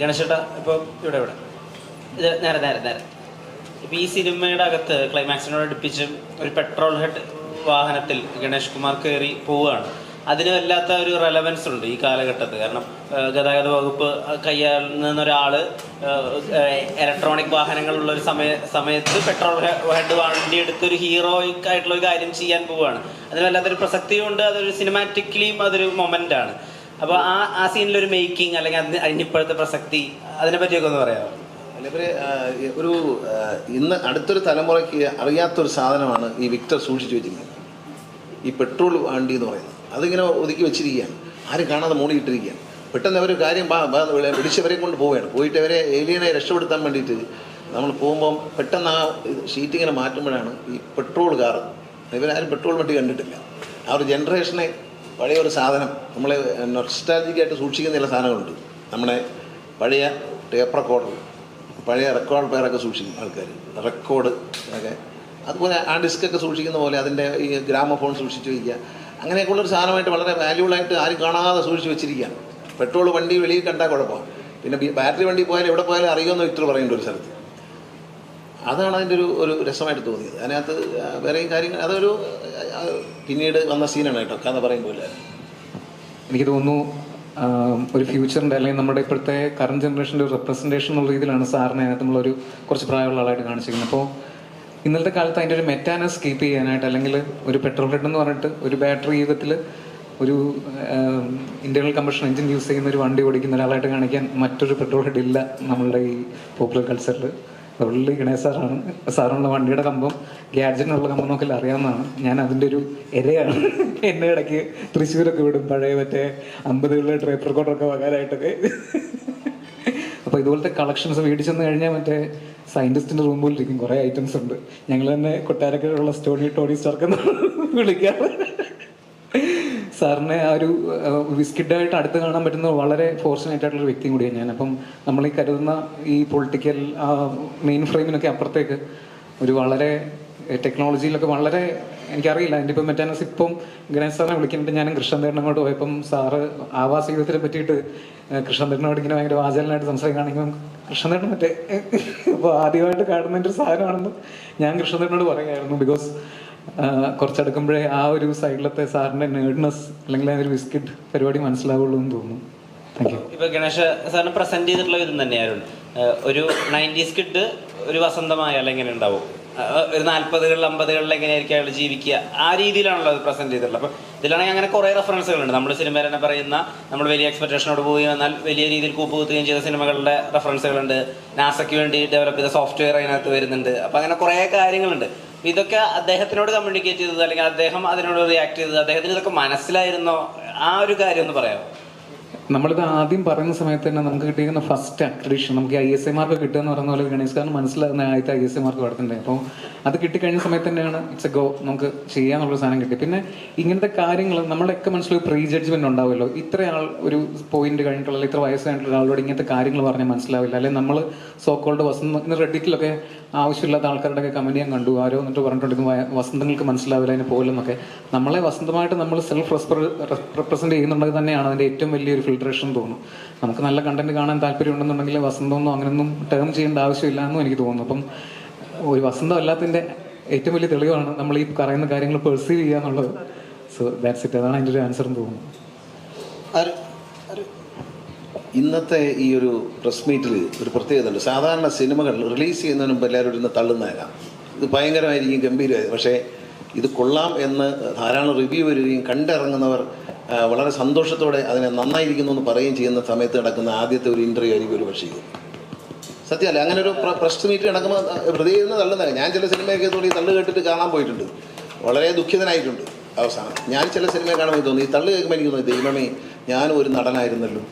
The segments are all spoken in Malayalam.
ഗണേശേട്ടാ ഇപ്പോൾ ഇവിടെ ഇവിടെ. ഇത് നേരെ നേരെ നേരെ. ഇപ്പൊ ഈ സിനിമയുടെ അകത്ത് ക്ലൈമാക്സിനോട് അടുപ്പിച്ച് ഒരു പെട്രോൾ ഹെഡ് വാഹനത്തിൽ ഗണേഷ് കുമാർ കയറി പോവുകയാണ്. അതിന് വല്ലാത്ത ഒരു റെലവൻസ് ഉണ്ട് ഈ കാലഘട്ടത്തിൽ. കാരണം ഗതാഗത വകുപ്പ് കൈയാളുന്ന ഒരാൾ ഇലക്ട്രോണിക് വാഹനങ്ങളുള്ള ഒരു സമയ സമയത്ത് പെട്രോൾ ഹെഡ് വണ്ടി എടുത്ത് ഒരു ഹീറോയിക് ആയിട്ടുള്ള ഒരു കാര്യം ചെയ്യാൻ പോവുകയാണ്. അതിന് വല്ലാത്തൊരു പ്രസക്തിയുണ്ട് അതൊരു സിനിമാറ്റിക്കലിയും അതൊരു മൊമെന്റ് ആണ്. അപ്പോൾ ആ ആ സീനിലൊരു മേക്കിംഗ് അല്ലെങ്കിൽ അതിന് അതിനിപ്പോഴത്തെ പ്രസക്തി അതിനെ പറ്റിയൊക്കെ ഒന്ന് പറയാമോ? ഒരു ഇന്ന് അടുത്തൊരു തലമുറയ്ക്ക് അറിയാത്തൊരു സാധനമാണ് ഈ വിക്ടർ സൂക്ഷിച്ചു വെച്ചിരിക്കുന്നത്. ഈ പെട്രോൾ വണ്ടി എന്ന് പറയുന്നത്. അതിങ്ങനെ ഒതുക്കി വെച്ചിരിക്കുകയാണ്. ആരും കാണാതെ മൂടിയിട്ടിരിക്കുകയാണ് പെട്ടെന്ന് അവർ കാര്യം വിളിച്ചവരെ കൊണ്ട് പോവുകയാണ്. പോയിട്ട് അവരെ ഏലിയനെ രക്ഷപ്പെടുത്താൻ വേണ്ടിയിട്ട് നമ്മൾ പോകുമ്പം പെട്ടെന്ന് ആ ഷീറ്റിങ്ങനെ മാറ്റുമ്പോഴാണ് ഈ പെട്രോൾ കാർ ഇവരാരും പെട്രോൾ വണ്ടി കണ്ടിട്ടില്ല. ആ ഒരു ജനറേഷനെ പഴയ ഒരു സാധനം നമ്മൾ നൊസ്റ്റാലജിക്കായിട്ട് സൂക്ഷിക്കുന്ന ചില സാധനങ്ങളുണ്ട്. നമ്മുടെ പഴയ ടേപ്പ് റെക്കോർഡർ പഴയ റെക്കോർഡ് പേരൊക്കെ സൂക്ഷിക്കും ആൾക്കാർ റെക്കോർഡ് ഒക്കെ. അതുപോലെ ആ ഡിസ്കൊക്കെ സൂക്ഷിക്കുന്ന പോലെ അതിന്റെ ഈ ഗ്രാമഫോൺ സൂക്ഷിച്ച് വയ്ക്കുക അങ്ങനെയൊക്കെയുള്ളൊരു സാധനമായിട്ട് വളരെ വാല്യൂബിളായിട്ട് ആരും കാണാതെ സൂക്ഷിച്ച് വെച്ചിരിക്കുകയാണ്. പെട്രോൾ വണ്ടി വെളിയിൽ കണ്ടാൽ കുഴപ്പമാണ് പിന്നെ ബാറ്ററി വണ്ടി പോയാലും എവിടെ പോയാലും അറിയുമെന്ന് ഇത്ര പറയുന്നുണ്ട് ഒരു സ്ഥലത്ത്. അതാണ് അതിന്റെ ഒരു ഒരു രസമായിട്ട് തോന്നിയത്. അതിനകത്ത് വേറെയും കാര്യങ്ങൾ അതൊരു പിന്നീട് വന്ന സീനാണ് കേട്ടോ കഥ പറയുമ്പോൾ എനിക്ക് തോന്നുന്നു ഒരു ഫ്യൂച്ചറിന്റെ അല്ലെങ്കിൽ നമ്മുടെ ഇപ്പോഴത്തെ കറണ്ട് ജനറേഷന്റെ ഒരു റെപ്രസെന്റേഷൻ എന്നുള്ള രീതിയിലാണ് സാറിനെ അതിനകത്ത് നമ്മളൊരു കുറച്ച് പ്രായമുള്ള ആളായിട്ട് കാണിച്ചിരിക്കുന്നത്. അപ്പോൾ ഇന്നത്തെ കാലത്ത് അതിന്റെ ഒരു മെറ്റാനസ് കീപ്പ് ചെയ്യാനായിട്ട് അല്ലെങ്കിൽ ഒരു പെട്രോൾ ഹെഡ് എന്ന് പറഞ്ഞിട്ട് ഒരു ബാറ്ററി യുഗത്തിൽ ഒരു ഇന്റേണൽ കമ്പഷൻ എഞ്ചിൻ യൂസ് ചെയ്യുന്ന ഒരു വണ്ടി ഓടിക്കുന്ന ഒരാളായിട്ട് കാണിക്കാൻ മറ്റൊരു പെട്രോൾ ഹെഡ് ഇല്ല നമ്മളുടെ ഈ പോപ്പുലർ കൾച്ചറിൽ ഉള്ളി ഗണേശ് സാറാണ്. സാറിനുള്ള വണ്ടിയുടെ കമ്പം ഗ്യാഡ്ജറ്റിനുള്ള കമ്പം നോക്കില്ല അറിയാവുന്നതാണ്. ഞാൻ അതിന്റെ ഒരു ഇരയാണ്. എന്നെ ഇടയ്ക്ക് തൃശ്ശൂരൊക്കെ വിടും. പഴയ മറ്റേ അമ്പതുകളിലെ ട്രേപ്പ് കോട്ടറൊക്കെ വകാനായിട്ടൊക്കെ അപ്പോൾ ഇതുപോലത്തെ കളക്ഷൻസ് മേടിച്ചെന്ന് കഴിഞ്ഞാൽ മറ്റേ സയന്റിസ്റ്റിന്റെ റൂം പോലെ ഇരിക്കും. കുറേ ഐറ്റംസ് ഉണ്ട്. ഞങ്ങൾ തന്നെ കൊട്ടാരക്കരയുള്ള സ്റ്റോണി ടോണി സ്റ്റാർക്ക് വിളിക്കാറ്. സാറിനെ ആ ഒരു വിസ്കിഡായിട്ട് അടുത്ത് കാണാൻ പറ്റുന്ന വളരെ ഫോർച്ചുനേറ്റ് ആയിട്ടുള്ള ഒരു കൂടിയാണ് ഞാൻ. അപ്പം നമ്മൾ ഈ കരുതുന്ന ഈ പൊളിറ്റിക്കൽ ആ മെയിൻ ഫ്രെയിമിനൊക്കെ അപ്പുറത്തേക്ക് ഒരു വളരെ ടെക്നോളജിയിലൊക്കെ വളരെ എനിക്കറിയില്ല. എന്റെ ഇപ്പം മെറ്റാനസ് ഇപ്പം ഗണേശ് സാറിനെ വിളിക്കുന്നുണ്ട്. ഞാനും കൃഷ്ണദേവൻ അങ്ങോട്ട് പോയപ്പം സാറ് ആവാസ ജീവിതത്തിനെ പറ്റിയിട്ട് കൃഷ്ണദേവനോട് ഇങ്ങനെ ഭയങ്കര വാചാലനായിട്ട് സംസാരിക്കുകയാണെങ്കിൽ കൃഷ്ണദേവൻ മറ്റേ അപ്പോൾ ആദ്യമായിട്ട് കാണുന്ന ഒരു സാധനമാണെന്ന് ഞാൻ കൃഷ്ണദേവനോട് പറയുമായിരുന്നു ബിക്കോസ് കുറച്ചെടുക്കുമ്പോഴേ ആ ഒരു സൈഡിലത്തെ സാറിന്റെ നേർഡ്നെസ് അല്ലെങ്കിൽ ആ ഒരു ബിസ്ക്കറ്റ് പരിപാടി മനസ്സിലാവുള്ളൂ എന്ന് തോന്നുന്നു. ഇപ്പൊ ഗണേശ സാറിന് പ്രസന്റ് ചെയ്തിട്ടുള്ള വിധം തന്നെയായിരുന്നു ഒരു നയന്റീസ് കിഡ് ഒരു വസന്തമായാലും എങ്ങനെ ഉണ്ടാവും? ഒരു നാല്പതുകളിൽ അമ്പതുകളിൽ എങ്ങനെയായിരിക്കും അയാൾ ജീവിക്കുക? ആ രീതിയിലാണല്ലോ അത് പ്രസന്റ് ചെയ്തിട്ടുള്ളത്. അപ്പം ഇതിലാണെങ്കിൽ അങ്ങനെ കുറേ റെഫറൻസുകളുണ്ട് നമ്മൾ സിനിമ തന്നെ പറയുന്ന നമ്മൾ വലിയ എക്സ്പെക്ടേഷനോട് പോയി വന്നാൽ വലിയ രീതിയിൽ കൂപ്പുകുത്തുകയും ചെയ്ത സിനിമകളുടെ റെഫറൻസുകളുണ്ട് നാസയ്ക്ക് വേണ്ടി ഡെവലപ്പ് ചെയ്ത സോഫ്റ്റ്വെയർ അതിനകത്ത് വരുന്നുണ്ട്. അപ്പം അങ്ങനെ കുറേ കാര്യങ്ങളുണ്ട്. ഇതൊക്കെ അദ്ദേഹത്തിനോട് കമ്മ്യൂണിക്കേറ്റ് ചെയ്തത് അല്ലെങ്കിൽ അദ്ദേഹം അതിനോട് റിയാക്ട് ചെയ്തത് അദ്ദേഹത്തിന് ഇതൊക്കെ മനസ്സിലായിരുന്നോ? ആ ഒരു കാര്യം ഒന്ന് പറയാമോ? നമ്മളിത് ആദ്യം പറയുന്ന സമയത്ത് തന്നെ നമുക്ക് കിട്ടിയിരിക്കുന്ന ഫസ്റ്റ് അക്രഡിഷൻ നമുക്ക് ഐ എസ് എ മാർക്ക് കിട്ടുക എന്ന് പറയുന്ന പോലെ ഗണേഷ് കാരണം മനസ്സിലാകുന്ന ആദ്യത്തെ ഐ എസ് എ മാർക്ക് കൊടുത്തിട്ടുണ്ട് അപ്പോൾ അത് കിട്ടിക്കഴിഞ്ഞ സമയത്ത് തന്നെയാണ് ഇറ്റ്സ് എ ഗോ നമുക്ക് ചെയ്യാന്നുള്ള സാധനം കിട്ടി പിന്നെ ഇങ്ങനത്തെ കാര്യങ്ങൾ നമ്മളൊക്കെ മനസ്സിലൊരു പ്രീ ജഡ്ജ്മെന്റ് ഉണ്ടാവുമല്ലോ. ഇത്ര ആൾ ഒരു പോയിന്റ് കഴിഞ്ഞിട്ടുള്ള ഇത്ര വയസ്സ് കഴിഞ്ഞിട്ടുള്ള ആളോട് ഇങ്ങനത്തെ കാര്യങ്ങൾ പറഞ്ഞാൽ മനസ്സിലാവില്ല. അല്ലെങ്കിൽ നമ്മൾ സോക്കോൾഡ് കോൾഡ് വസന്ത ഇന്ന് റെഡിറ്റിലൊക്കെ ആവശ്യമില്ലാത്ത ആൾക്കാരുടെ ഒക്കെ കമന്റ് ഞാൻ കണ്ടു. ആരോ എന്നിട്ട് പറഞ്ഞിട്ടുണ്ട് ഇത് വസന്തങ്ങൾക്ക് മനസ്സിലാവില്ല അതിന് പോലെന്നൊക്കെ നമ്മളെ വസന്തമായിട്ട് നമ്മൾ സെൽഫ് റെപ്രസെന്റ് ചെയ്യുന്നുണ്ടെങ്കിൽ തന്നെയാണ് അതിന്റെ ഏറ്റവും വലിയൊരു ഫിൽട്രേഷൻ തോന്നും നമുക്ക് നല്ല കണ്ടന്റ് കാണാൻ താല്പര്യം ഉണ്ടെന്നുണ്ടെങ്കിൽ വസന്തമൊന്നും അങ്ങനെയൊന്നും ടേം ചെയ്യേണ്ട ആവശ്യമില്ല എന്നും എനിക്ക് തോന്നുന്നു. അപ്പം ഒരു വസന്തം അല്ലാത്തതിന്റെ ഏറ്റവും വലിയ തെളിവാണ് നമ്മൾ ഈ പറയുന്ന കാര്യങ്ങൾ പെർസീവ് ചെയ്യുക എന്നുള്ളത്. സോ ദാറ്റ്സ് ഇറ്റ് അതാണ് അതിന്റെ ഒരു ആൻസർ എന്ന് തോന്നുന്നു? ഇന്നത്തെ ഈ ഒരു പ്രസ് മീറ്റിൽ ഒരു പ്രത്യേകത ഉണ്ട്. സാധാരണ സിനിമകൾ റിലീസ് ചെയ്യുന്നതിന് മുമ്പ് എല്ലാവരും ഇരുന്ന് തള്ളുന്നതാകാം ഇത് ഭയങ്കരമായിരിക്കും ഗംഭീരമായിരിക്കും. പക്ഷേ ഇത് കൊള്ളാം എന്ന് ധാരാളം റിവ്യൂ വരികയും കണ്ടിറങ്ങുന്നവർ വളരെ സന്തോഷത്തോടെ അതിനെ നന്നായിരിക്കുന്നു എന്ന് പറയുകയും ചെയ്യുന്ന സമയത്ത് നടക്കുന്ന ആദ്യത്തെ ഒരു ഇന്റർവ്യൂ ആയിരിക്കും ഒരു പക്ഷേ സത്യമല്ല അങ്ങനെ ഒരു പ്രസ് മീറ്റ് നടക്കുമ്പോൾ ഹൃദയം നിന്ന് ഞാൻ ചില സിനിമയൊക്കെ തോന്നി തള്ളു കേട്ടിട്ട് കാണാൻ പോയിട്ടുണ്ട്. വളരെ ദുഃഖിതനായിട്ടുണ്ട് അവസാനം. ഞാൻ ചില സിനിമ കാണുമ്പോൾ തോന്നി ഈ തള്ളു കേൾക്കുമ്പോൾ എനിക്ക് തോന്നി ദൈവമേ ഞാനും ഒരു നടനായിരുന്നല്ലോ.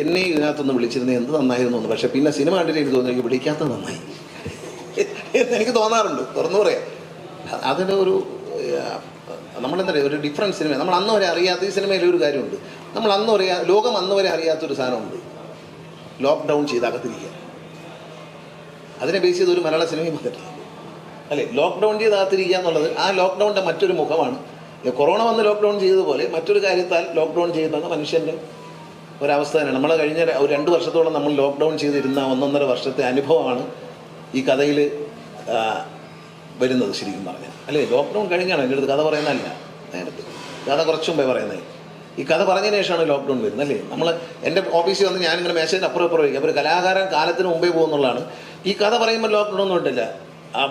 എന്നെ ഇതിനകത്തൊന്ന് വിളിച്ചിരുന്നത് എന്ത് നന്നായിരുന്നു എന്ന്. പക്ഷേ പിന്നെ സിനിമ കണ്ടിട്ട് എനിക്ക് തോന്നി എനിക്ക് വിളിക്കാത്തത് നന്നായി. എന്ന് എനിക്ക് തോന്നാറുണ്ട്. തുറന്നു പറയാം. അതിന്റെ ഒരു നമ്മളെന്താ പറയുക ഒരു ഡിഫറന്റ് സിനിമ നമ്മൾ അന്ന് വരെ അറിയാത്ത ഈ സിനിമയിൽ ഒരു കാര്യമുണ്ട്. നമ്മൾ അന്ന് വരെ ലോകം അന്ന് വരെ അറിയാത്തൊരു സാധനമുണ്ട്. ലോക്ക്ഡൗൺ ചെയ്ത് അകത്തിരിക്കുക. അതിനെ ബേസ് ചെയ്ത് ഒരു മലയാള സിനിമയും വന്നിട്ടില്ല അല്ലേ? ലോക്ക്ഡൗൺ ചെയ്ത് അകത്തിരിക്കുക എന്നുള്ളത് ആ ലോക്ക്ഡൗണിന്റെ മറ്റൊരു മുഖമാണ്. കൊറോണ വന്ന് ലോക്ക്ഡൗൺ ചെയ്തതുപോലെ മറ്റൊരു കാര്യത്താൽ ലോക്ക്ഡൗൺ ചെയ്യുന്നത് മനുഷ്യന്റെ ഒരവസ്ഥ തന്നെ നമ്മൾ കഴിഞ്ഞ ഒരു രണ്ട് വർഷത്തോളം നമ്മൾ ലോക്ക്ഡൗൺ ചെയ്തിരുന്ന ഒന്നൊന്നര വർഷത്തെ അനുഭവമാണ് ഈ കഥയിൽ വരുന്നത് ശരിക്കും പറഞ്ഞാൽ. അല്ലേ? ലോക്ക്ഡൗൺ കഴിഞ്ഞാണ്. എന്റെ അടുത്ത് കഥ പറയുന്നതല്ല. നേരത്തെ. ഇതാണ് കുറച്ച് മുമ്പേ പറയുന്നത്. ഈ കഥ പറഞ്ഞതിന് ശേഷമാണ് ലോക്ക്ഡൗൺ വരുന്നത് അല്ലേ? നമ്മൾ എന്റെ ഓഫീസിൽ വന്ന് ഞാനിങ്ങനെ മെസ്സേജ് അപ്പുറം അപ്പുറം വയ്ക്കും അപ്പോൾ കലാകാരൻ കാലത്തിന് മുമ്പേ പോകുന്നുള്ളതാണ്. ഈ കഥ പറയുമ്പോൾ ലോക്ക്ഡൗൺ ഒന്നും ഇട്ടില്ല.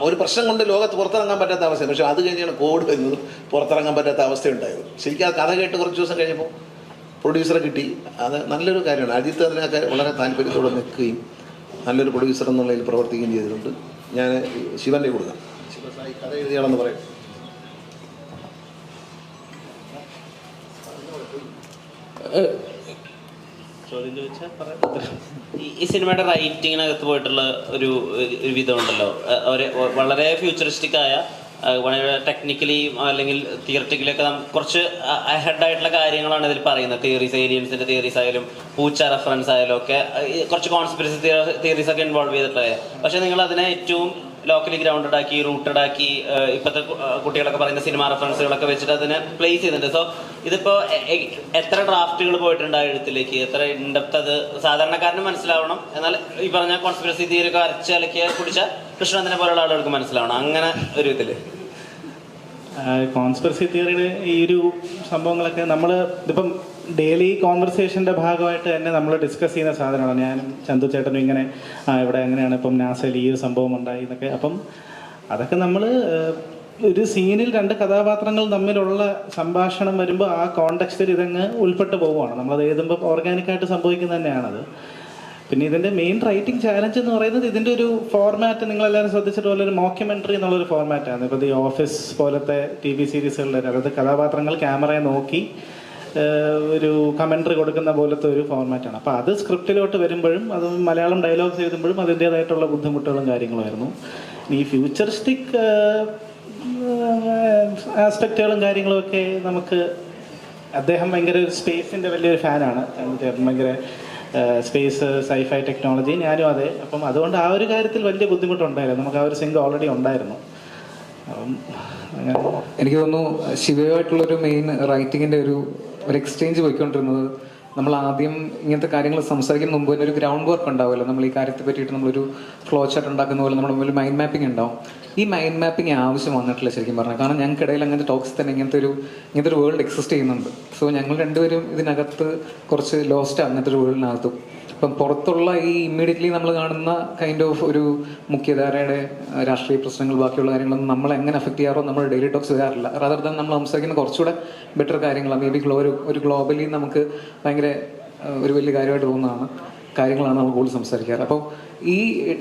ഒരു പ്രശ്നം കൊണ്ട് ലോകത്ത് പുറത്തിറങ്ങാൻ പറ്റാത്ത അവസ്ഥ പക്ഷേ അത് കഴിഞ്ഞാണ് കോവിഡ് വരുന്നതും പുറത്തിറങ്ങാൻ പറ്റാത്ത അവസ്ഥ ഉണ്ടായത്. ശരിക്കും ആ കഥ കേട്ട് കുറച്ച് ദിവസം കഴിഞ്ഞപ്പോൾ പ്രൊഡ്യൂസറെ കിട്ടി. അത് നല്ലൊരു കാര്യമാണ്. അജിത്ത് അതിനൊക്കെ വളരെ താല്പര്യത്തോടെ നിൽക്കുകയും നല്ലൊരു പ്രൊഡ്യൂസർ എന്നുള്ളതിൽ പ്രവർത്തിക്കുകയും ചെയ്തിട്ടുണ്ട്. ഞാൻ ശിവന്റെ കൊടുക്കാം ശിവസായി കഥ എഴുതിയാണെന്ന് പറയും. ഈ- സിനിമയുടെ റൈറ്റിങ്ങിനകത്ത് പോയിട്ടുള്ള ഒരു വിധമുണ്ടല്ലോ. അവരെ വളരെ ഫ്യൂച്ചറിസ്റ്റിക് ആയ വളരെ ടെക്നിക്കലി അല്ലെങ്കിൽ തിയററ്റിക്കലൊക്കെ കുറച്ച് അഹെഡ് ആയിട്ടുള്ള കാര്യങ്ങളാണ് ഇതിൽ പറയുന്നത്. തിയറീസ് ഏലിയൻസിന്റെ തിയറീസ് ആയാലും പൂച്ച റെഫറൻസ് ആയാലും ഒക്കെ കുറച്ച് കോൺസ്പിറസി തിയറീസ് ഒക്കെ ഇൻവോൾവ് ചെയ്തിട്ടുള്ളത് പക്ഷെ നിങ്ങൾ അതിനെ ഏറ്റവും ലോക്കലി ഗ്രൗണ്ടഡ് ആക്കി റൂട്ടഡ് ആക്കി ഇപ്പോഴത്തെ കുട്ടികളൊക്കെ പറയുന്ന സിനിമ റെഫറൻസുകളൊക്കെ വെച്ചിട്ട് അതിനെ പ്ലേസ് ചെയ്യുന്നുണ്ട്. സോ ഇതിപ്പോ എ- എ- എത്ര ഡ്രാഫ്റ്റുകൾ പോയിട്ടുണ്ട് ആ എഴുത്തിലേക്ക്? എത്ര ഇൻഡെപ്ത് അത് സാധാരണക്കാരന് മനസ്സിലാവണം. എന്നാൽ ഈ പറഞ്ഞ കോൺസ്പിറസി തിയറി ഒക്കെ അരച്ച് അലക്കിയ കുടിച്ച കൃഷ്ണനെ പോലുള്ള ആളുകൾക്ക് മനസ്സിലാവണം? അങ്ങനെ ഒരു ഇതിൽ. കോൺസ്പിറസി തിയറിയുടെ ഈ ഒരു സംഭവങ്ങളൊക്കെ നമ്മൾ ഇതിപ്പം ഡെയിലി കോൺവെർസേഷന്റെ ഭാഗമായിട്ട് തന്നെ നമ്മൾ ഡിസ്കസ് ചെയ്യുന്ന സാധനമാണ്. ഞാൻ ചന്തു ചേട്ടനും ഇങ്ങനെ ഇവിടെ അങ്ങനെയാണ് ഇപ്പം നാസയിൽ ഈ ഒരു സംഭവം ഉണ്ടായി എന്നൊക്കെ. അപ്പം അതൊക്കെ നമ്മൾ ഒരു സീനിൽ രണ്ട് കഥാപാത്രങ്ങൾ തമ്മിലുള്ള സംഭാഷണം വരുമ്പോൾ ആ കോണ്ടെക്സ്റ്റിൽ ഇതങ്ങ് ഉൾപ്പെട്ട് പോവുകയാണ്. നമ്മളത് എഴുതുമ്പോൾ ഓർഗാനിക്കായിട്ട് സംഭവിക്കുന്നത് തന്നെയാണത്. പിന്നെ ഇതിന്റെ മെയിൻ റൈറ്റിംഗ് ചാലഞ്ച് എന്ന് പറയുന്നത് ഇതിന്റെ ഒരു ഫോർമാറ്റ് നിങ്ങൾ എല്ലാവരും ശ്രദ്ധിച്ചിട്ട് പോലെ ഒരു മോക്യുമെന്ററി എന്നുള്ളൊരു ഫോർമാറ്റാണ് ഇപ്പോൾ ഈ ഓഫീസ് പോലത്തെ ടി വി സീരീസുകളുടെ അതായത് കഥാപാത്രങ്ങൾ ക്യാമറയെ നോക്കി ഒരു കമന്ററി കൊടുക്കുന്ന പോലത്തെ ഒരു ഫോർമാറ്റാണ് അപ്പോൾ അത് സ്ക്രിപ്റ്റിലോട്ട് വരുമ്പോഴും അത് മലയാളം ഡയലോഗ്സ് എഴുതുമ്പോഴും അതിന്റേതായിട്ടുള്ള ബുദ്ധിമുട്ടുകളും കാര്യങ്ങളുമായിരുന്നു. ഈ ഫ്യൂച്ചറിസ്റ്റിക് ആസ്പെക്റ്റുകളും കാര്യങ്ങളും ഒക്കെ നമുക്ക് അദ്ദേഹം ഭയങ്കര ഒരു സ്പേസിന്റെ വലിയൊരു ഫാനാണ് ചേട്ടൻ ഭയങ്കര സ്പേസ് സൈഫൈ ടെക്നോളജി ഞാനും അതെ. അപ്പം അതുകൊണ്ട് ആ ഒരു കാര്യത്തിൽ വലിയ ബുദ്ധിമുട്ടുണ്ടായിരുന്നു നമുക്ക് ആ ഒരു സിങ്ക് ഓൾറെഡി ഉണ്ടായിരുന്നു. എനിക്ക് തോന്നുന്നു ശിവയുമായിട്ടുള്ളൊരു മെയിൻ റൈറ്റിങ്ങിന്റെ ഒരു ഒരു എക്സ്ചേഞ്ച് പോയിക്കൊണ്ടിരുന്നത് നമ്മൾ ആദ്യം ഇങ്ങനത്തെ കാര്യങ്ങൾ സംസാരിക്കുന്ന മുമ്പ് തന്നെ ഒരു ഗ്രൗണ്ട് വർക്ക് ഉണ്ടാവുമല്ലോ. നമ്മൾ ഈ കാര്യത്തെ പറ്റിയിട്ട് നമ്മളൊരു ഫ്ലോ ചാർട്ട് ഉണ്ടാക്കുന്ന പോലെ നമ്മുടെ മുമ്പിൽ മൈൻഡ് മാപ്പിംഗ് ഉണ്ടാവും. ഈ മൈൻഡ് മാപ്പിംഗ് ആവശ്യം വന്നിട്ടില്ല ശരിക്കും പറഞ്ഞാൽ. കാരണം ഞങ്ങൾക്കിടയിൽ അങ്ങനത്തെ ടോക്സ് തന്നെ ഇങ്ങനത്തെ ഒരു ഇങ്ങനത്തെ ഒരു വേൾഡ് എക്സിസ്റ്റ് ചെയ്യുന്നുണ്ട്. സോ ഞങ്ങൾ രണ്ടുപേരും ഇതിനകത്ത് കുറച്ച് ലോസ്റ്റ് അങ്ങനത്തെ ഒരു വേൾഡിനകത്തും ഇപ്പം പുറത്തുള്ള ഈ ഇമ്മീഡിയറ്റ്ലി നമ്മൾ കാണുന്ന കൈൻഡ് ഓഫ് ഒരു മുഖ്യധാരയുടെ രാഷ്ട്രീയ പ്രശ്നങ്ങൾ ബാക്കിയുള്ള കാര്യങ്ങളൊന്നും നമ്മൾ എങ്ങനെ അഫക്റ്റ് ചെയ്യാറോ നമ്മൾ ഡെയിലി ടോക്സ് ചെയ്യാറില്ല. റാദർ ദാൻ നമ്മൾ സംസാരിക്കുന്ന കുറച്ചുകൂടെ ബെറ്റർ കാര്യങ്ങളാണ് മേ ബി ഒരു ഒരു ഗ്ലോബലി നമുക്ക് ഭയങ്കര ഒരു വലിയ കാര്യമായിട്ട് തോന്നുന്നതാണ്. കാര്യങ്ങളാണ് നമ്മൾ കൂടുതൽ സംസാരിക്കാറ്. അപ്പോൾ ഈ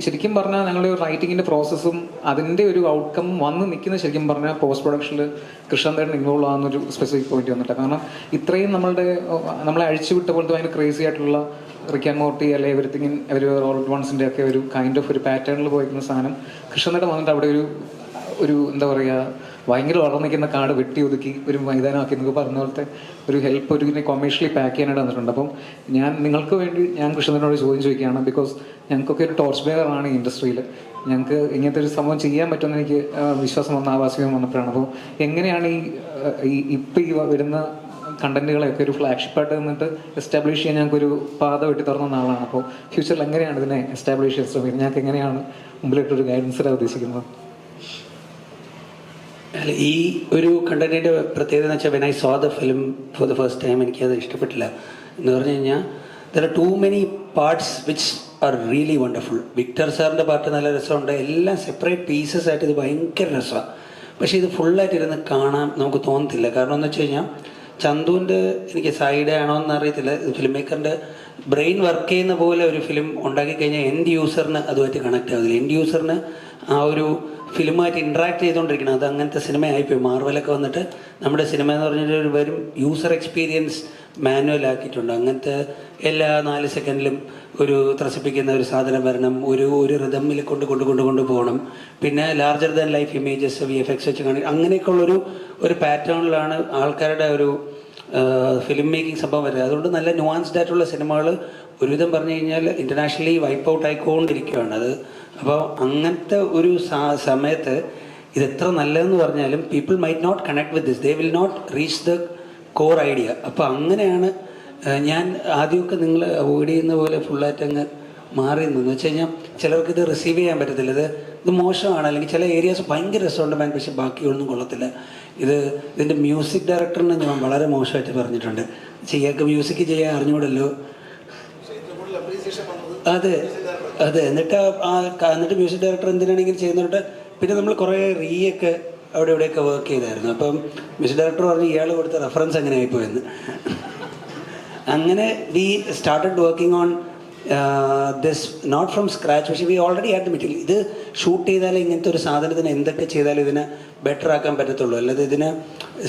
ശരിക്കും പറഞ്ഞാൽ ഞങ്ങളുടെ റൈറ്റിങ്ങിന്റെ പ്രോസസ്സും അതിന്റെ ഒരു ഔട്ട്കം വന്ന് നിൽക്കുന്ന ശരിക്കും പറഞ്ഞാൽ പോസ്റ്റ് പ്രൊഡക്ഷനിൽ കൃഷ്ണന്തേടൻ ഇൻവോൾവ് ആകുന്ന ഒരു സ്പെസിഫിക് പോയിന്റ് വന്നിട്ട് കാരണം ഇത്രയും നമ്മളുടെ നമ്മളെ അഴിച്ചുവിട്ട പോലത്തെ ഭയങ്കര ക്രേസി ആയിട്ടുള്ള റിക്കാൻ മോർട്ടി അല്ലെ എവറിത്തിങ് എവരി ഓൾ വൺസിന്റെ ഒക്കെ ഒരു കൈൻഡ് ഓഫ് ഒരു പാറ്റേണിൽ പോയിരിക്കുന്ന സാധനം. കൃഷ്ണന്തേടൻ വന്നിട്ട് അവിടെ ഒരു ഒരു എന്താ പറയുക ഭയങ്കര വളർന്നു നിൽക്കുന്ന കാട് വെട്ടി ഒതുക്കി ഒരു മൈതാനമാക്കി എന്നൊക്കെ പറഞ്ഞ പോലത്തെ ഒരു ഹെൽപ്പ് ഒരു കൊമേഴ്ഷ്യലി പാക്ക് ചെയ്യാനായിട്ട് വന്നിട്ടുണ്ട്. അപ്പം ഞാൻ നിങ്ങൾക്ക് വേണ്ടി ഞാൻ കൃഷ്ണനോട് ചോദ്യം ചോദിക്കുകയാണ്. ബിക്കോസ് ഞങ്ങൾക്കൊക്കെ ഒരു ടോർച്ച് ബെയറാണ് ഈ ഇൻഡസ്ട്രിയിൽ ഞങ്ങൾക്ക് ഇങ്ങനത്തെ ഒരു സംഭവം ചെയ്യാൻ പറ്റുമെന്ന് എനിക്ക് വിശ്വാസം വന്ന ആവാസികം വന്നപ്പോഴാണ്. അപ്പോൾ എങ്ങനെയാണ് ഈ ഇപ്പം ഈ വരുന്ന കണ്ടന്റുകളെയൊക്കെ ഒരു ഫ്ലാഗ്ഷിപ്പായിട്ട് നിന്നിട്ട് എസ്റ്റാബ്ലിഷ് ചെയ്യാൻ ഞങ്ങൾക്ക് ഒരു പാത വെട്ടി തുറന്ന ആളാണ് അപ്പോൾ ഫ്യൂച്ചറിൽ എങ്ങനെയാണ് ഇതിനെ എസ്റ്റാബ്ലിഷ് ചെയ്യാൻ ശ്രമിക്കുന്നത്? ഞങ്ങൾക്ക് എങ്ങനെയാണ് മുമ്പിലിട്ടൊരു ഗൈഡൻസ് തരാൻ ഉദ്ദേശിക്കുന്നത്? അല്ല ഈ ഒരു കണ്ടന്റിന്റെ പ്രത്യേകത എന്ന് വെച്ചാൽ when I saw the film for the first time എനിക്കത് ഇഷ്ടപ്പെട്ടില്ല. എന്ന് പറഞ്ഞു കഴിഞ്ഞാൽ there are too many parts which are really wonderful Victor സാറിന്റെ പാർട്ട് നല്ല രസമുണ്ട്. എല്ലാം സെപ്പറേറ്റ് പീസസ് ആയിട്ട് ഇത് ഭയങ്കര രസമാണ്. പക്ഷേ ഇത് ഫുള്ളായിട്ട് ഇരുന്ന് കാണാൻ നമുക്ക് തോന്നത്തില്ല. കാരണം എന്ന് വെച്ച് കഴിഞ്ഞാൽ ചന്തുവിന്റെ എനിക്ക് സൈഡ് ആണോ എന്ന് അറിയത്തില്ല. ഫിലിം മേക്കറിന്റെ ബ്രെയിൻ വർക്ക് ചെയ്യുന്ന പോലെ ഒരു ഫിലിം ഉണ്ടാക്കി കഴിഞ്ഞാൽ എൻഡ് യൂസറിന് അതുമായിട്ട് കണക്ട് ആവുന്നില്ല എൻഡ് യൂസറിന് ആ ഒരു ഫിലിമായിട്ട് ഇൻട്രാക്ട് ചെയ്തുകൊണ്ടിരിക്കണം. അത് അങ്ങനത്തെ സിനിമയായിപ്പോയി മാർവലൊക്കെ വന്നിട്ട് നമ്മുടെ സിനിമ എന്ന് പറഞ്ഞിട്ട് ഒരു വരും യൂസർ എക്സ്പീരിയൻസ് മാനുവൽ ആക്കിയിട്ടുണ്ട് അങ്ങനത്തെ എല്ലാ നാല് സെക്കൻഡിലും ഒരു ത്രസിപ്പിക്കുന്ന ഒരു സാധനം വരണം. ഒരു ഒരു റിതമ്മിൽ കൊണ്ട് കൊണ്ട് കൊണ്ട് കൊണ്ട് പോകണം. പിന്നെ larger than life images V F X വെച്ച് കാണി അങ്ങനെയൊക്കെയുള്ളൊരു ഒരു പാറ്റേണിലാണ് ആൾക്കാരുടെ ഒരു ഫിലിം മേക്കിംഗ് സംഭവം വരുന്നത്. അതുകൊണ്ട് നല്ല നുവാൻസ്ഡ് ആയിട്ടുള്ള സിനിമകൾ ഒരുവിധം പറഞ്ഞു കഴിഞ്ഞാൽ ഇന്റർനാഷണലി വൈപ്പ് ഔട്ട് ആയിക്കൊണ്ടിരിക്കുകയാണ് അത്. അപ്പോൾ അങ്ങനത്തെ ഒരു സമയത്ത് ഇത് എത്ര നല്ലതെന്ന് പറഞ്ഞാലും people might not connect with this they will not reach the core idea അപ്പോൾ അങ്ങനെയാണ് ഞാൻ ആദ്യമൊക്കെ നിങ്ങൾ അവോയ്ഡ് ചെയ്യുന്ന പോലെ ഫുള്ളായിട്ട് അങ്ങ് മാറി നിന്നു. വെച്ച് കഴിഞ്ഞാൽ ചിലർക്ക് ഇത് റിസീവ് ചെയ്യാൻ പറ്റത്തില്ല. ഇത് ഇത് മോശമാണ്. അല്ലെങ്കിൽ ചില ഏരിയാസ് ഭയങ്കര രസമുണ്ട് ബാങ്ക് പക്ഷേ ബാക്കിയൊന്നും കൊള്ളത്തില്ല. ഇത് ഇതിന്റെ മ്യൂസിക് ഡയറക്ടറിനെ ഞാൻ വളരെ മോശമായിട്ട് പറഞ്ഞിട്ടുണ്ട്. ചെയ്യാക്ക് മ്യൂസിക് ചെയ്യാൻ അറിഞ്ഞൂടല്ലോ അതെ അതെ. എന്നിട്ട് ആ- എന്നിട്ട് മ്യൂസിക് ഡയറക്ടർ എന്തിനാണെങ്കിലും ചെയ്യുന്നിട്ട് പിന്നെ നമ്മൾ കുറേ റീ ഒക്കെ അവിടെ ഇവിടെയൊക്കെ വർക്ക് ചെയ്തായിരുന്നു. അപ്പം മിസ് ഡയറക്ടർ പറഞ്ഞു ഇയാൾ കൊടുത്ത റെഫറൻസ് അങ്ങനെ ആയിപ്പോയെന്ന് അങ്ങനെ we started working on this not from scratch പക്ഷേ വി ഓൾറെഡി ആയിട്ട് മെറ്റീരിയൽ ഇത് ഷൂട്ട് ചെയ്താലേ ഇങ്ങനത്തെ ഒരു സാധനത്തിന് എന്തൊക്കെ ചെയ്താലും ഇതിനെ ബെറ്റർ ആക്കാൻ പറ്റത്തുള്ളൂ. അല്ലാതെ ഇതിനെ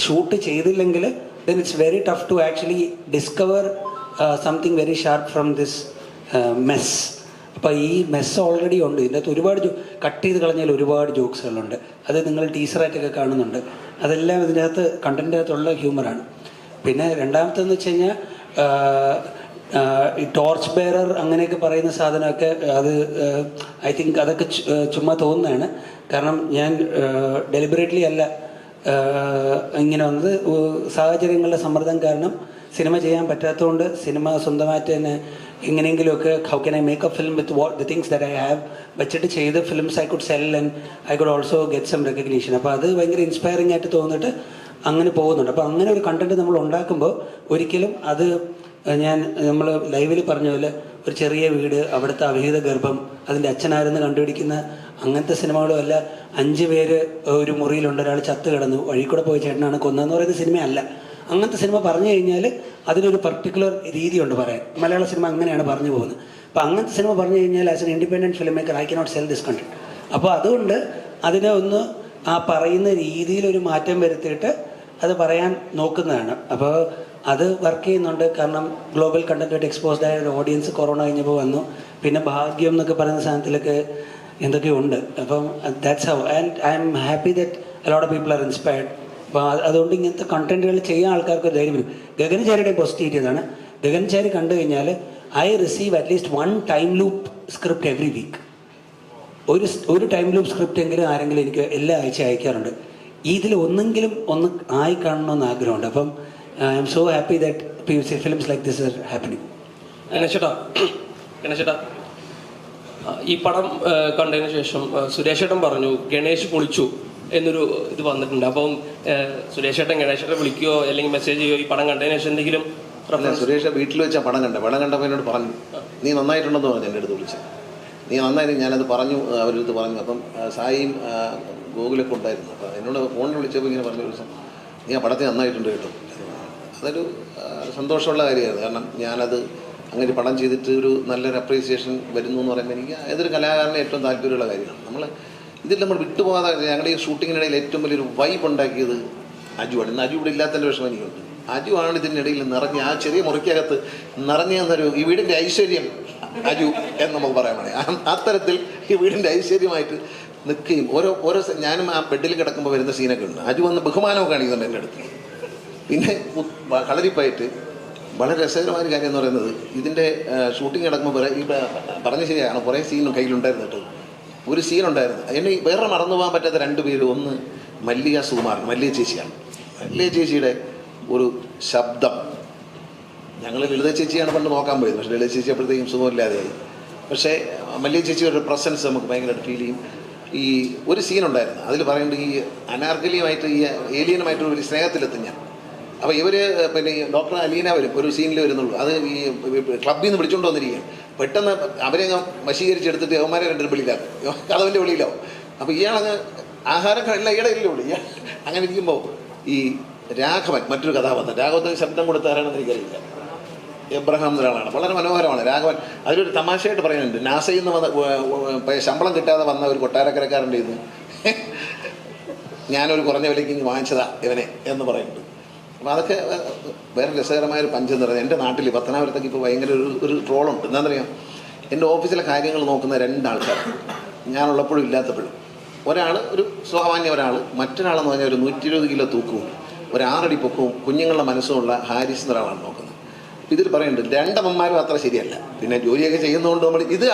ഷൂട്ട് ചെയ്തില്ലെങ്കിൽ then it's very tough to actually discover something very sharp from this mess അപ്പോൾ ഈ മെസ്സ് ഓൾറെഡി ഉണ്ട്. ഇതിനകത്ത് ഒരുപാട് കട്ട് ചെയ്ത് കളഞ്ഞാൽ ഒരുപാട് ജോക്സുകളുണ്ട് അത് നിങ്ങൾ ടീച്ചറായിട്ടൊക്കെ കാണുന്നുണ്ട്. അതെല്ലാം ഇതിനകത്ത് അകത്തുള്ള ഹ്യൂമറാണ് പിന്നെ രണ്ടാമത്തെന്ന് വെച്ച് കഴിഞ്ഞാൽ ഈ ടോർച്ച് ബെയറർ അങ്ങനെയൊക്കെ പറയുന്ന സാധനമൊക്കെ അത് ഐ തിങ്ക് അതൊക്കെ ചുമ്മാ തോന്നുന്നതാണ്. കാരണം ഞാൻ ഡെലിബറേറ്റ്ലി അല്ല ഇങ്ങനെ വന്നത്. സാഹചര്യങ്ങളുടെ സമ്മർദ്ദം കാരണം സിനിമ ചെയ്യാൻ പറ്റാത്തതുകൊണ്ട് സിനിമ സ്വന്തമായിട്ട് തന്നെ എങ്ങനെയെങ്കിലുമൊക്കെ how can I make a film with what the things that I have വെച്ചിട്ട് ചെയ്ത films I could sell and I could also get some recognition അപ്പോൾ അത് ഭയങ്കര ഇൻസ്പയറിംഗ് ആയിട്ട് തോന്നിട്ട് അങ്ങനെ പോകുന്നുണ്ട്. അപ്പോൾ അങ്ങനെ ഒരു കണ്ടന്റ് നമ്മൾ ഉണ്ടാക്കുമ്പോൾ ഒരിക്കലും അത് ഞാൻ നമ്മൾ ലൈവിൽ പറഞ്ഞ പോലെ ഒരു ചെറിയ വീട് അവിടുത്തെ അവിഹിത ഗർഭം അതിന്റെ അച്ഛനാരെന്ന് കണ്ടുപിടിക്കുന്ന അങ്ങനത്തെ സിനിമകളും അല്ല. അഞ്ച് പേര് ഒരു മുറിയിലുണ്ട് ഒരാൾ ചത്ത് കിടന്നു വഴി കൂടെ പോയി ചേട്ടനാണ് കൊന്നതെന്ന് പറയുന്ന സിനിമയല്ല. അങ്ങനത്തെ സിനിമ പറഞ്ഞു കഴിഞ്ഞാൽ അതിനൊരു പർട്ടിക്കുലർ രീതിയുണ്ട് പറയാൻ. മലയാള സിനിമ അങ്ങനെയാണ് പറഞ്ഞു പോകുന്നത്. അപ്പോൾ അങ്ങനത്തെ സിനിമ പറഞ്ഞു കഴിഞ്ഞാൽ as an independent film maker I cannot sell this content അപ്പോൾ അതുകൊണ്ട് അതിനെ ഒന്ന് ആ പറയുന്ന രീതിയിൽ ഒരു മാറ്റം വരുത്തിയിട്ട് അത് പറയാൻ നോക്കുന്നതാണ്. അപ്പോൾ അത് വർക്ക് ചെയ്യുന്നുണ്ട്. കാരണം ഗ്ലോബൽ കണ്ടന്റായിട്ട് എക്സ്പോസ്ഡ് ആയ ഒരു ഓഡിയൻസ് കൊറോണ കഴിഞ്ഞപ്പോൾ വന്നു. പിന്നെ ഭാഗ്യം എന്നൊക്കെ പറയുന്ന സാധനത്തിലൊക്കെ എന്തൊക്കെയുണ്ട് അപ്പം that's how and I'm happy that a lot of people are inspired അപ്പോൾ അതുകൊണ്ട് ഇങ്ങനത്തെ കണ്ടന്റുകൾ ചെയ്യാൻ ആൾക്കാർക്ക് ധൈര്യം വരും. ഗഗൻചാരിയുടെ പോസ്റ്റ് ചെയ്തതാണ് ഗഗൻചാരി കണ്ടു കഴിഞ്ഞാൽ I receive at least one time loop script every week ഒരു ഒരു ടൈം ലൂപ്പ് സ്ക്രിപ്റ്റ് എങ്കിലും ആരെങ്കിലും എനിക്ക് എല്ലാ ആഴ്ച അയക്കാറുണ്ട്. ഇതിൽ ഒന്നെങ്കിലും ഒന്ന് ആയി കാണണമെന്ന് ആഗ്രഹമുണ്ട്. അപ്പം I'm so happy that P U C films like this are happening ഈ പടം കണ്ടതിന് ശേഷം സുരേഷേട്ടൻ പറഞ്ഞു ഗണേഷ് പൊളിച്ചു. എന്നൊരു ഇത് വന്നിട്ടുണ്ട്. അപ്പം ആ, സുരേഷേട്ടൻ ഗണേശേട്ടൻ വിളിക്കുകയോ അല്ലെങ്കിൽ മെസ്സേജ് ചെയ്യോ ഈ പടം കണ്ടതിന് ശേഷം എന്തെങ്കിലും സുരേഷ് വീട്ടിൽ വെച്ചാൽ പടം കണ്ട. പടം കണ്ടപ്പോൾ എന്നോട് പറഞ്ഞു നീ നന്നായിട്ടുണ്ടെന്ന് പറഞ്ഞു എന്റെ അടുത്ത് വിളിച്ച്. നീ നന്നായി ഞാനത് പറഞ്ഞു ആ, അവരുടെ അടുത്ത് പറഞ്ഞു. അപ്പം സായിയും ആ, ഗോകുലൊക്കെ ഉണ്ടായിരുന്നു. അപ്പം എന്നോട് ഫോണിൽ വിളിച്ചപ്പോൾ ഇങ്ങനെ പറഞ്ഞു ദിവസം നീ ആ പടത്തെ നന്നായിട്ടുണ്ട് കേട്ടോ. അതൊരു സന്തോഷമുള്ള കാര്യമായിരുന്നു. കാരണം ഞാനത് അങ്ങനെ പടം ചെയ്തിട്ട് ഒരു നല്ലൊരു അപ്രീസിയേഷൻ വരുന്നു എന്ന് പറയുമ്പോൾ എനിക്ക് ഏതൊരു കലാകാരനെ ഏറ്റവും താല്പര്യമുള്ള കാര്യമാണ്. നമ്മൾ ഇതിൽ നമ്മൾ വിട്ടുപോകാതെ ഞങ്ങളുടെ ഈ ഷൂട്ടിങ്ങിനിടയിൽ ഏറ്റവും വലിയൊരു വൈബ് ഉണ്ടാക്കിയത് അജുവാണ്. ഇന്ന് അജു ഇവിടെ ഇല്ലാത്തതിന്റെ വിഷമം എനിക്കുണ്ട്. അജു ആണ് ഇതിനിടയിൽ നിറഞ്ഞ ആ ചെറിയ മുറിക്കകത്ത് നിറഞ്ഞു ഈ വീടിന്റെ ഐശ്വര്യം അജു എന്ന് നമുക്ക് പറയാൻ വേണേ അത്തരത്തിൽ ഈ വീടിന്റെ ഐശ്വര്യമായിട്ട് നിൽക്കുകയും ഓരോ ഓരോ ഞാനും ആ ബെഡിൽ കിടക്കുമ്പോൾ വരുന്ന സീനൊക്കെ ഉണ്ട്. അജു വന്ന് ബഹുമാനമൊക്കെ കാണിക്കുന്നുണ്ട് എന്റെ അടുത്ത്. പിന്നെ കളരിപ്പായിട്ട് വളരെ രസകരമായ ഒരു കാര്യം എന്ന് പറയുന്നത് ഇതിന്റെ ഷൂട്ടിംഗ് നടക്കുമ്പോൾ വേറെ ഈ പറഞ്ഞ ശരിയാണ്. കുറേ സീനും കയ്യിലുണ്ടായിരുന്നു കേട്ടോ ഒരു സീനുണ്ടായിരുന്നു. ഈ വേറെ മറന്നു പോകാൻ പറ്റാത്ത രണ്ട് പേര്. ഒന്ന് മല്ലിക സുകുമാർ മല്ലിക ചേച്ചിയാണ്. മല്ലിക ചേച്ചിയുടെ ഒരു ശബ്ദം. ഞങ്ങൾ ലളിത ചേച്ചിയാണ് പണ്ട് നോക്കാൻ പോയത്. പക്ഷേ ലളിത ചേച്ചി അപ്പോഴത്തേക്കും സുഖമില്ലാതെയായി. പക്ഷേ മല്ലിക ചേച്ചിയുടെ പ്രസൻസ് നമുക്ക് ഭയങ്കരമായിട്ട് ഫീൽ ചെയ്യും. ഈ ഒരു സീനുണ്ടായിരുന്നു. അതിൽ പറയുന്നത് ഈ അനാർഗലിയുമായിട്ട് ഈ ഏലിയനുമായിട്ട് ഒരു സ്നേഹത്തിലെത്തും ഞാൻ. അപ്പോൾ ഇവർ പിന്നെ ഡോക്ടർ അലീന വരും. ഒരു സീനിൽ വരുന്നുള്ളൂ. അത് ഈ ക്ലബിൽ നിന്ന് വിളിച്ചുകൊണ്ട് വന്നിരിക്കുകയാണ്. പെട്ടെന്ന് അവരെ വശീകരിച്ചെടുത്തിട്ട് യവന്മാരെ രണ്ടും വെളിയിലാക്കും. കഥവിന്റെ വെളിയിലാവും. അപ്പോൾ ഇയാളങ്ങ് ആഹാരം എല്ലാം ഇടയില്ല ഉള്ളൂ. ഇയാൾ അങ്ങനെ ഇരിക്കുമ്പോൾ ഈ രാഘവൻ മറ്റൊരു കഥാപാത്രം. രാഘവത്തിന് ശബ്ദം കൊടുത്ത ആരാണെന്ന് എനിക്കറിയില്ല. എബ്രഹാം എന്നൊരാളാണ്. വളരെ മനോഹരമാണ് രാഘവൻ. അതിലൊരു തമാശയായിട്ട് പറയുന്നുണ്ട്. നാസയിൽ നിന്ന് വന്ന ശമ്പളം കിട്ടാതെ വന്ന ഒരു കൊട്ടാരക്കരക്കാരന്റെ ഇന്ന് ഞാനൊരു കുറഞ്ഞ വിലയ്ക്ക് വാങ്ങിച്ചതാ ഇവനെ എന്ന് പറയുന്നുണ്ട്. അപ്പോൾ അതൊക്കെ വേറെ രസകരമായ ഒരു പഞ്ചെന്ന് പറയുന്നത് എന്റെ നാട്ടിൽ പത്തനാപുരത്തൊക്കെ ഇപ്പോൾ ഭയങ്കര ഒരു ഒരു ട്രോളുണ്ട്. എന്താണെന്നറിയാം എന്റെ ഓഫീസിലെ കാര്യങ്ങൾ നോക്കുന്ന രണ്ടാൾക്കാർ. ഞാനുള്ളപ്പോഴും ഇല്ലാത്തപ്പോഴും. ഒരാൾ ഒരു സാമാന്യ ഒരാൾ മറ്റൊരാളെന്ന് പറഞ്ഞാൽ ഒരു നൂറ്റി ഇരുപത് കിലോ തൂക്കവും ഒരു ആറടി പൊക്കവും കുഞ്ഞുങ്ങളുടെ മനസ്സുമുള്ള ഹാരിസ് എന്നൊരാളാണ് നോക്കുന്നത്. ഇതിൽ പറയുന്നുണ്ട് രണ്ടമ്മമാരും അത്ര ശരിയല്ല. പിന്നെ ജോലിയൊക്കെ ചെയ്യുന്നതുകൊണ്ട് നമ്മൾ ഇത്